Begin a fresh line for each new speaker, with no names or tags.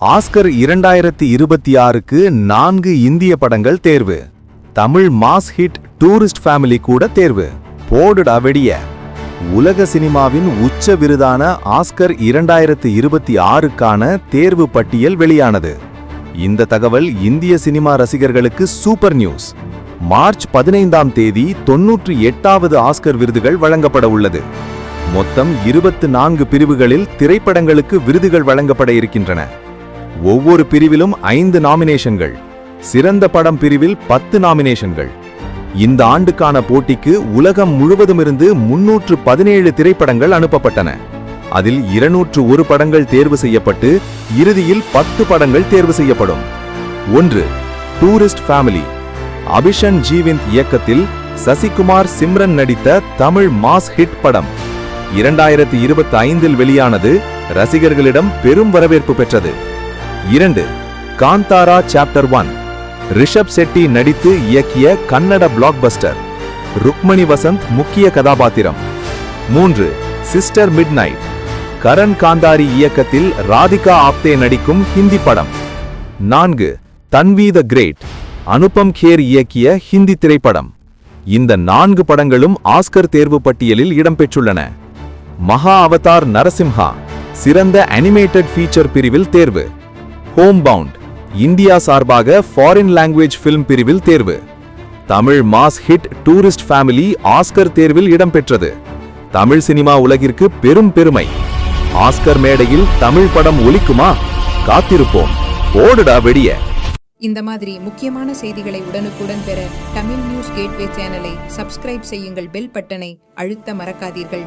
Oscar இரண்டாயிரத்தி இருபத்தி ஆறுக்கு நான்கு இந்திய படங்கள் தேர்வு. Tamil mass hit tourist family கூட தேர்வு. போடுடா வெடிய உலக சினிமாவின் உச்ச விருதான ஆஸ்கர் இரண்டாயிரத்து இருபத்தி ஆறுக்கான தேர்வு பட்டியல் வெளியானது. இந்த தகவல் இந்திய சினிமா ரசிகர்களுக்கு சூப்பர் நியூஸ். மார்ச் பதினைந்தாம் தேதி தொன்னூற்றி எட்டாவது ஆஸ்கர் விருதுகள் வழங்கப்பட உள்ளது. மொத்தம் இருபத்து நான்கு பிரிவுகளில் திரைப்படங்களுக்கு விருதுகள் வழங்கப்பட இருக்கின்றன. ஒவ்வொரு பிரிவிலும் ஐந்து நாமினேஷன்கள். சிறந்த படம் பிரிவில் பத்து நாமினேஷன்கள். இந்த ஆண்டுக்கான போட்டிக்கு உலகம் முழுவதுமிருந்து முன்னூற்று பதினேழு திரைப்படங்கள் அனுப்பப்பட்டன. அதில் இருநூற்று ஒரு படங்கள் தேர்வு செய்யப்பட்டு இறுதியில் பத்து படங்கள் தேர்வு செய்யப்படும். ஒன்று டூரிஸ்ட் ஃபேமிலி அபிஷன் ஜீவிந்த் இயக்கத்தில் சசிகுமார் சிம்ரன் நடித்த தமிழ் மாஸ் ஹிட் படம். இரண்டாயிரத்தி இருபத்தி ஐந்தில் வெளியானது ரசிகர்களிடம் பெரும் வரவேற்பு பெற்றது. இரண்டு காந்தாரா சாப்டர் ஒன் ரிஷப் செட்டி நடித்து இயக்கிய கன்னட பிளாக்பஸ்டர் ருக்மணி வசந்த் முக்கிய கதாபாத்திரம். மூன்று சிஸ்டர் மிட்நைட் கரண் காந்தாரி இயக்கத்தில் ராதிகா ஆப்தே நடிக்கும் ஹிந்தி படம். நான்கு தன்வி த கிரேட் அனுபம் கேர் இயக்கிய ஹிந்தி திரைப்படம். இந்த நான்கு படங்களும் ஆஸ்கர் தேர்வு பட்டியலில் இடம்பெற்றுள்ளன. மகா அவதார் நரசிம்ஹா சிறந்த அனிமேட்டட் ஃபீச்சர் பிரிவில் தேர்வு. ஹோம் பவுண்ட் இந்தியா சார்பாக ஃபாரின் லாங்குவேஜ் ஃபிலிம் பிரிவில் தேர்வு. Tamil mass hit tourist family Oscar தேர்வில் இடம்பெற்றது. தமிழ் சினிமா உலகிற்கு பெரும் பெருமை. ஆஸ்கர் மேடையில் தமிழ் படம் ஒலிக்குமா? காத்திருப்போம். ஓடுடா வெடிய.
இந்த மாதிரி முக்கியமான செய்திகளை உடனுக்குடன் பெற தமிழ் நியூஸ் கேட்வே சேனலை சப்ஸ்கிரைப் செய்யுங்கள் பெல் பட்டனை அழுத்த மறக்காதீர்கள்.